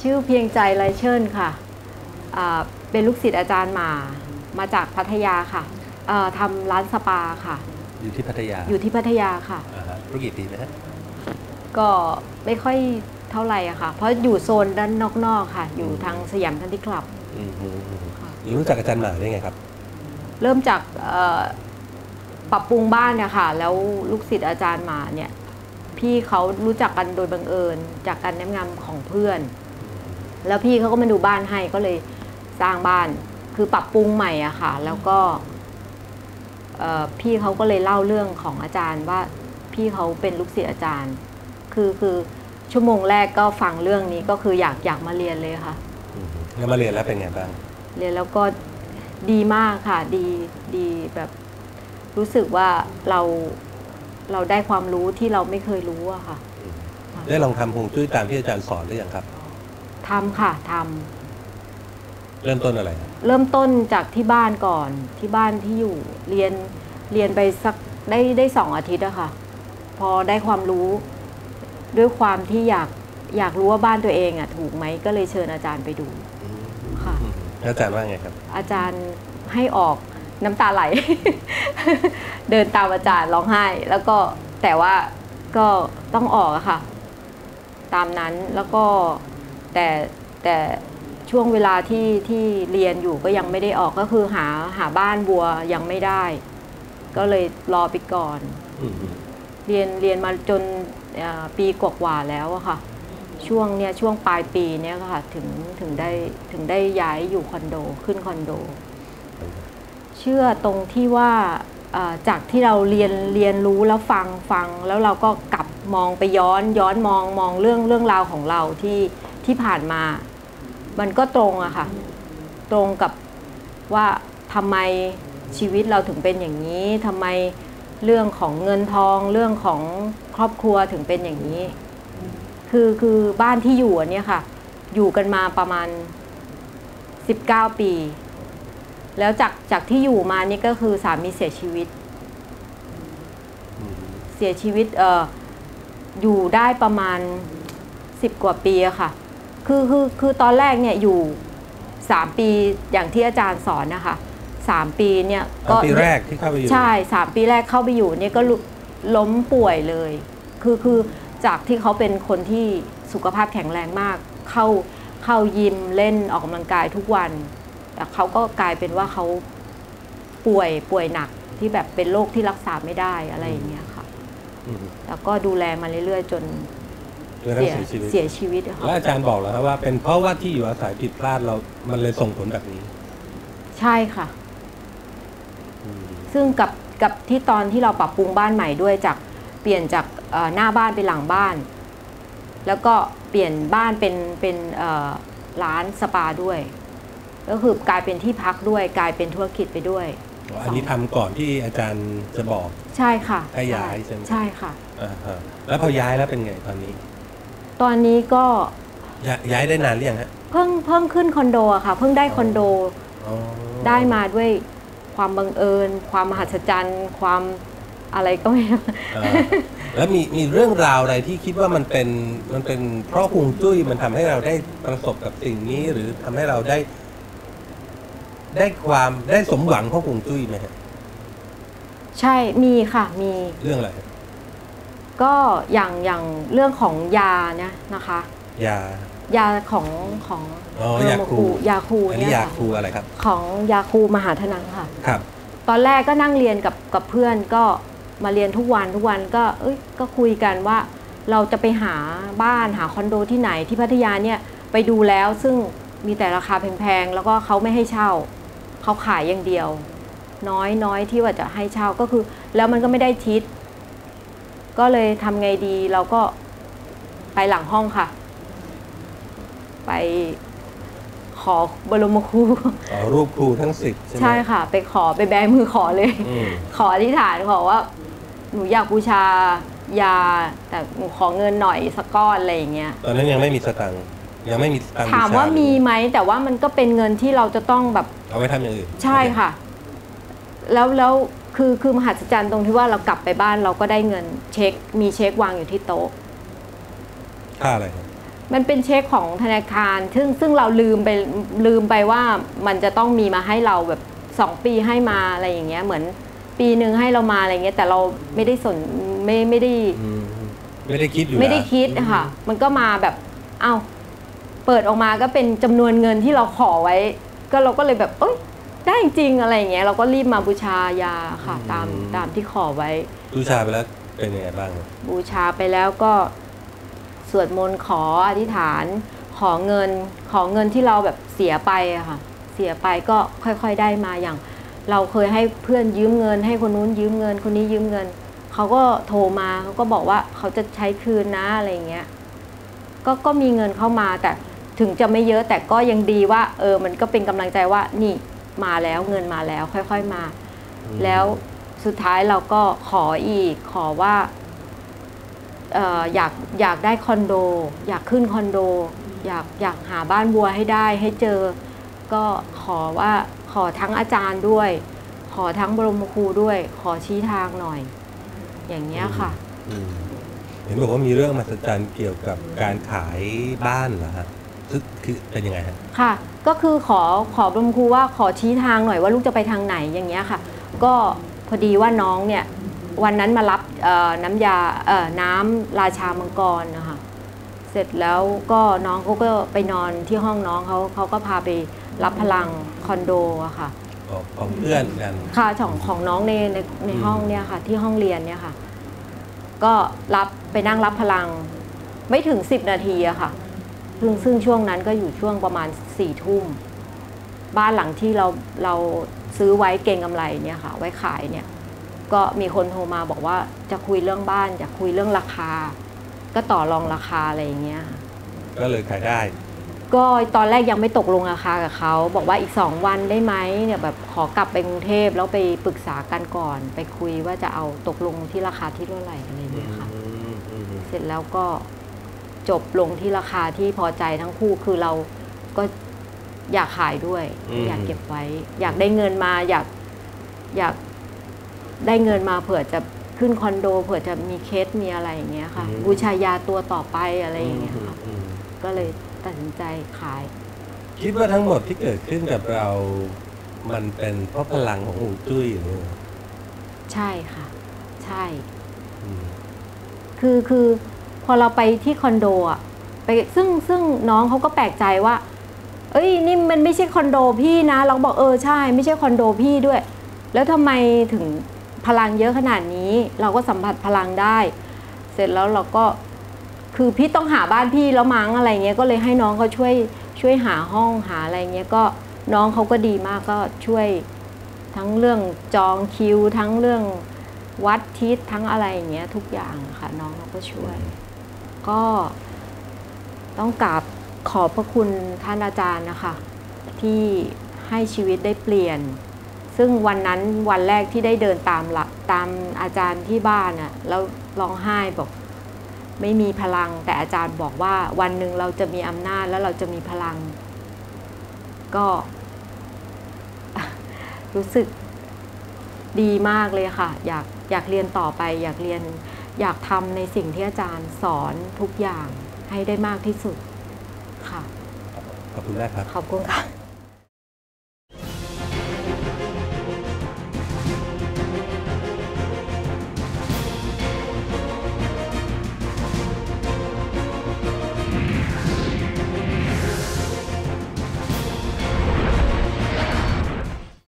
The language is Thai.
ชื่อเพียงใจไรเชิญค่ะอ่าเป็นลูกศิษย์อาจารย์หมา มาจากพัทยาค่ะเอ่อทำร้านสปาค่ะ อยู่ที่พัทยา อยู่ที่พัทยาค่ะอ่าฮะธุรกิจดีไหมฮะก็ไม่ค่อยเท่าไหร่อะค่ะ เพราะอยู่โซนด้านนอกๆค่ะ อยู่ทางสยามทันติคลับอืมอืมอืมค่ะรู้จักอาจารย์หมาได้ไงครับ เริ่มจากเอ่อปรับปรุงบ้านเนี่ยค่ะ แล้วลูกศิษย์อาจารย์หมาเนี่ย พี่เขารู้จักกันโดยบังเอิญ จากการแนะนำของเพื่อน แล้วพี่เขาก็มาดูบ้านให้ก็เลยสร้างบ้าน คือปรับปรุงใหม่อะค่ะ แล้วก็เอ่อพี่เขาก็เลยเล่าเรื่องของอาจารย์ว่าพี่เขาเป็นลูกศิษย์อาจารย์ คือคือชั่วโมงแรกก็ฟังเรื่องนี้ก็คืออยากอยากมาเรียนเลยค่ะอืมแล้วมาเรียนแล้วเป็นไงบ้าง เรียนแล้วก็ดีมากค่ะ ดีดีแบบรู้สึกว่าเราเราได้ความรู้ที่เราไม่เคยรู้อะค่ะ ได้ลองทำฮวงจุ้ยตามที่อาจารย์สอนหรือยังครับ ทำค่ะทเริ่มต้นอะไรครับำเริ่มต้นจากที่บ้านก่อนที่บ้านที่อยู่เรียนเรียนไปสักได้ได้สองอาทิตย์อะค่ะ พอได้ความรู้ด้วยความที่อยากอยากรู้ว่าบ้านตัวเองอะถูกไหมก็เลยเชิญอาจารย์ไปดูอืมค่ะอืมแล้วอาจารย์ว่าไงครับ อาจารย์ให้ออกน้ำตาไหล เดินตามอาจารย์ร้องไห้ แล้วก็แต่ว่าก็ต้องออกอะค่ะ ตามนั้นแล้วก็ แต่แต่ช่วงเวลาที่ที่เรียนอยู่ก็ยังไม่ได้ออกก็คือหาหาบ้านบัวยังไม่ได้ ก็เลยรอไปก่อนอืมอืมเรียนเรียนมาจนเอ่อปีกว่าๆแล้วอะค่ะ ช่วงเนี้ยช่วงปลายปีเนี้ยค่ะถึงถึงได้ถึงได้ย้ายอยู่คอนโดขึ้นคอนโด เชื่อตรงที่ว่าเอ่อจากที่เราเรียนเรียนรู้แล้วฟังฟัง แล้วเราก็กลับมองไปย้อนย้อนมองมองเรื่องเรื่องราวของเราที่ ที่ผ่านมา มันก็ตรงอะค่ะ ตรงกับว่าทำไมชีวิตเราถึงเป็นอย่างนี้ทำไมเรื่องของเงินทองเรื่องของครอบครัวถึงเป็นอย่างนี้ คือคือบ้านที่อยู่อันเนี้ยค่ะ อยู่กันมาประมาณ 19 ปี แล้วจากจากที่อยู่มานี่ก็คือสามีเสียชีวิต เสียชีวิตเอ่ออยู่ได้ประมาณ 10 กว่าปีอะค่ะ คือคือคือตอนแรกเนี่ยอยู่ 3 ปีอย่างที่อาจารย์สอนนะคะ 3 ปีเนี่ยตอนปีแรกที่เข้าไปอยู่ใช่สามปีแรกเข้าไปอยู่เนี่ยก็ลุล้มป่วยเลย คือคือจากที่เขาเป็นคนที่สุขภาพแข็งแรงมาก เข้าเข้ายิมเล่นออกกำลังกายทุกวัน แต่เขาก็กลายเป็นว่าเขาป่วยป่วยหนักที่แบบเป็นโรคที่รักษาไม่ได้อะไรอย่างเงี้ยค่ะอืมแล้วก็ดูแลมาเรื่อยๆ จน จนกระทั่งเสียชีวิตเสียชีวิตอะแล้วค่ะอาจารย์บอกแล้วครับว่า เป็นเพราะว่าที่อยู่อาศัยผิดพลาดเรา มันเลยส่งผลแบบนี้ ใช่ค่ะอืมซึ่งกับกับที่ตอนที่เราปรับปรุงบ้านใหม่ด้วยจากเปลี่ยนจากเอ่อหน้าบ้านเป็นหลังบ้าน แล้วก็เปลี่ยนบ้านเป็นเป็นเอ่อร้านสปาด้วย ก็คือกลายเป็นที่พักด้วยกลายเป็นธุรกิจไปด้วยอันนี้ทำก่อนที่อาจารย์จะบอก ใช่ค่ะให้ย้ายใช่ไหมใช่ค่ะอ่าฮะแล้วพอย้ายแล้วเป็นไงตอนนี้ ตอนนี้ก็ย้ายย้ายได้นานหรือยังฮะเพิ่งเพิ่งขึ้นคอนโดอะค่ะ เพิ่งได้คอนโดอ๋อได้มาด้วยความบังเอิญ ความมหัศจรรย์ ความอะไรก็ไม่รู้อ่าแล้วมีมีเรื่องราวอะไรที่คิดว่ามันเป็นมันเป็นเพราะฮวงจุ้ยมันทำให้เราได้ประสบกับสิ่งนี้ หรือทำให้เราได้ ได้ความได้สมหวังเพราะฮวงจุ้ยไหมฮะใช่มีค่ะมีเรื่องอะไรฮะ ก็อย่างอย่างเรื่องของยาเนี่ยนะคะ ยา ยาของของอ๋อเร์ยาโมคู ยาคูอันเนี่นี้ยยาค่ะคูอะไรครับ ของยาคูมหาธนังค่ะ ครับ ตอนแรกก็นั่งเรียนกับกับเพื่อนก็มาเรียนทุกวันทุกวันก็เอ้ยก็คุยกันว่าเราจะไปหาบ้านหาคอนโดที่ไหนที่พัทยาเนี่ยไปดูแล้วซึ่งมีแต่ราคาแพงๆ แล้วก็เขาไม่ให้เช่า เขาขายอย่างเดียว น้อยน้อยที่ว่าจะให้เช่าก็คือ แล้วมันก็ไม่ได้ทิศ ก็เลยทำไงดีเราก็ไปหลังห้องค่ะ ไปขอบรมครูอ๋อรูปครูทั้งสิบใช่ไหมใช่ค่ะ ไปขอไปแบมือขอเลย อืมขออธิษฐานขอว่า หนูอยากบูชายา แต่หนูขอเงินหน่อยสักก้อนอะไรอย่างเงี้ย ตอนนั้นยังไม่มีสตังค์ยังไม่มีสตังค์ถามว่าบูชมีไหมแต่ว่ามันก็เป็นเงินที่เราจะต้องแบบ เอาไว้ทำอย่างอื่น ใช่ค่ะ แล้วแล้ว คือคือมหัศจรรย์ตรงที่ว่าเรากลับไปบ้านเราก็ได้เงินเช็ค มีเช็ควางอยู่ที่โต๊ะค่าอะไรครับมันเป็นเช็คของธนาคาร ซึ่งซึ่งเราลืมไปลืมไปว่ามันจะต้องมีมาให้เราแบบสองปีให้มาอะไรอย่างเงี้ย เหมือนปีหนึ่งให้เรามาอะไรเงี้ย แต่เราไม่ได้สนไม่ไม่ได้อืมไม่ได้คิดอยู่ไม่ได้แล้วคิดค่ะ มันก็มาแบบ เอ้า เปิดออกมาก็เป็นจำนวนเงินที่เราขอไว้ ก็เราก็เลยแบบ เอ้ย ได้จริงๆอะไรอย่างเงี้ยเราก็รีบมาบูชายาค่ะตามตามที่ขอไว้ บูชาไปแล้วเป็นยังไงบ้าง บูชาไปแล้วก็สวดมนต์ขออธิษฐานขอเงินขอเงินที่เราแบบเสียไปอะค่ะ เสียไปก็ค่อยๆได้มาอย่าง เราเคยให้เพื่อนยืมเงิน ให้คนนู้นยืมเงิน คนนี้ยืมเงินเขาก็โทรมาเขาก็บอกว่าเขาจะใช้คืนนะอะไรอย่างเงี้ยก็ก็มีเงินเข้ามาแต่ถึงจะไม่เยอะแต่ก็ยังดีว่า เออมันก็เป็นกำลังใจว่านี่ มาแล้วเงินมาแล้วค่อย ๆมา แล้วสุดท้ายเราก็ขออีกขอว่าเอ่ออยากอยากได้คอนโด อยากขึ้นคอนโด อยากอยากหาบ้านบัวให้ได้ให้เจอ ก็ขอว่าขอทั้งอาจารย์ด้วย ขอทั้งบรมครูด้วย ขอชี้ทางหน่อย อย่างเงี้ยค่ะอืมเห็นบอกว่ามีเรื่องมหัศจรรย์เกี่ยวกับการขายบ้านเหรอฮะ ซึ่งคือเป็นยังไงฮะค่ะ ก็คือขอขอบรมครูว่าขอชี้ทางหน่อยว่าลูกจะไปทางไหนอย่างเงี้ยค่ะ ก็พอดีว่าน้องเนี่ยวันนั้นมารับเอ่อน้ำยาเอ่อน้ำราชามังกรนะคะเสร็จแล้วก็น้องเขาก็ไปนอนที่ห้องน้องเขาเขาก็พาไปรับพลังคอนโดอะค่ะของของเพื่อนกันค่ะของของน้องในในในห้องเนี่ยค่ะที่ห้องเรียนเนี่ยค่ะ ก็รับไปนั่งรับพลัง ไม่ถึง10นาทีอะค่ะ ซึ่งซึ่งช่วงนั้นก็อยู่ช่วงประมาณสี่ทุ่ม บ้านหลังที่เราเราซื้อไว้เก่งกำไรเนี่ยค่ะ ไว้ขายเนี่ย ก็มีคนโทรมาบอกว่าจะคุยเรื่องบ้านจะคุยเรื่องราคา ก็ต่อรองราคาอะไรอย่างเงี้ยค่ะก็เลยขายได้ ก็ตอนแรกยังไม่ตกลงราคากับเขาบอกว่าอีกสองวันได้ไหมเนี่ยแบบขอกลับไปกรุงเทพแล้วไปปรึกษากันก่อน ไปคุยว่าจะเอาตกลงที่ราคาที่เท่าไหร่อะไรอย่างเงี้ยค่ะอืมอืมเสร็จแล้วก็ จบลงที่ราคาที่พอใจทั้งคู่คือเราก็อยากขายด้วยอยากเก็บไว้ อยากได้เงินมาอยากอยากได้เงินมาเผื่อจะขึ้นคอนโด เผื่อจะมีเคสมีอะไรอย่างเงี้ยค่ะบูชายาตัวต่อไปอะไรอย่างเงี้ยค่ะอืมก็เลยตัดสินใจขาย คิดว่าทั้งหมดที่เกิดขึ้นกับเรา มันเป็นเพราะพลังของหูจุ้ยหรือใช่ค่ะ ใช่ อืม คือคือพ อเราไปที่คอนโดอะไปซึ่งซึ่งน้องเขาก็แปลกใจว่า เอ้ยนี่มันไม่ใช่คอนโดพี่นะ เราบอกเออใช่ ไม่ใช่คอนโดพี่ด้วย แล้วทำไมถึงพลังเยอะขนาดนี้ เราก็สัมผัสพลังได้ เสร็จแล้วเราก็คือพี่ต้องหาบ้านพี่แล้วมั้งอะไรเงี้ยก็เลยให้น้องเขาช่วยช่วยหาห้องหาอะไรเงี้ยก็น้องเขาก็ดีมากก็ช่วยทั้งเรื่องจองคิว ทั้งเรื่องวัดทิศทั้งอะไรอย่างเงี้ยทุกอย่างค่ะน้องเขาก็ช่วย ก็ต้องกราบขอบพระคุณท่านอาจารย์นะคะ ที่ให้ชีวิตได้เปลี่ยน ซึ่งวันนั้นวันแรกที่ได้เดินตามหลักตามอาจารย์ที่บ้านน่ะแล้วร้องไห้บอกไม่มีพลัง แต่อาจารย์บอกว่าวันหนึ่งเราจะมีอำนาจแล้วเราจะมีพลัง ก็รู้สึกดีมากเลยค่ะ อยากอยากเรียนต่อไป อยากเรียน อยากทำในสิ่งที่อาจารย์สอนทุกอย่างให้ได้มากที่สุดค่ะ ขอบคุณมากครับ ขอบคุณค่ะ